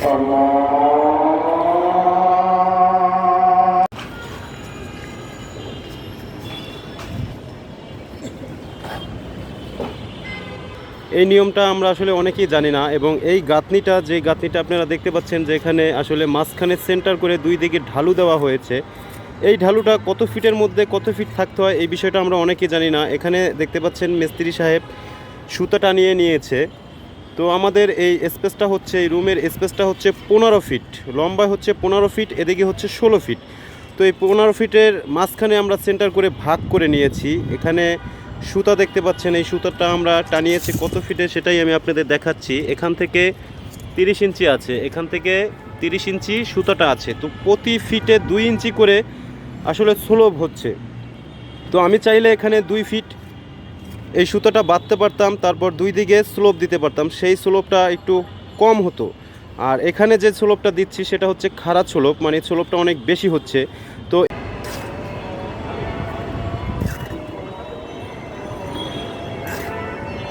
এই নিয়মটা আমরা আসলে অনেকেই জানি না এবং এই গাঁথনিটা, যে গাঁথনিটা আপনারা দেখতে পাচ্ছেন যে এখানে আসলে মাঝখানে সেন্টার করে দুই দিকে ঢালু দেওয়া হয়েছে, এই ঢালুটা কত ফিটের মধ্যে কত ফিট থাকতে হয় এই বিষয়টা আমরা অনেকেই জানি না। এখানে দেখতে পাচ্ছেন মিস্ত্রি সাহেব সুতা টানিয়ে নিয়েছে। তো আমাদের এই স্পেসটা হচ্ছে, এই রুমের স্পেসটা হচ্ছে পনেরো ফিট লম্বায় হচ্ছে পনেরো ফিট, এদিকে হচ্ছে ষোলো ফিট। তো এই পনেরো ফিটের মাঝখানে আমরা সেন্টার করে ভাগ করে নিয়েছি। এখানে সুতা দেখতে পাচ্ছেন, এই সুতাটা আমরা টানিয়েছি কত ফিটে সেটাই আমি আপনাদের দেখাচ্ছি। এখান থেকে তিরিশ ইঞ্চি আছে, এখান থেকে তিরিশ ইঞ্চি সুতাটা আছে। তো প্রতি ফিটে দুই ইঞ্চি করে আসলে স্লোভ হচ্ছে। তো আমি চাইলে এখানে দুই ফিট এই সুতোটা বাঁধতে পারতাম, তারপর দুই দিকে স্লোপ দিতে পারতাম। সেই স্লোপটা একটু কম হতো। আর এখানে যে স্লোপটা দিচ্ছি, সেটা হচ্ছে খারাপ স্লোপ মানে স্লোপটা অনেক বেশি হচ্ছে।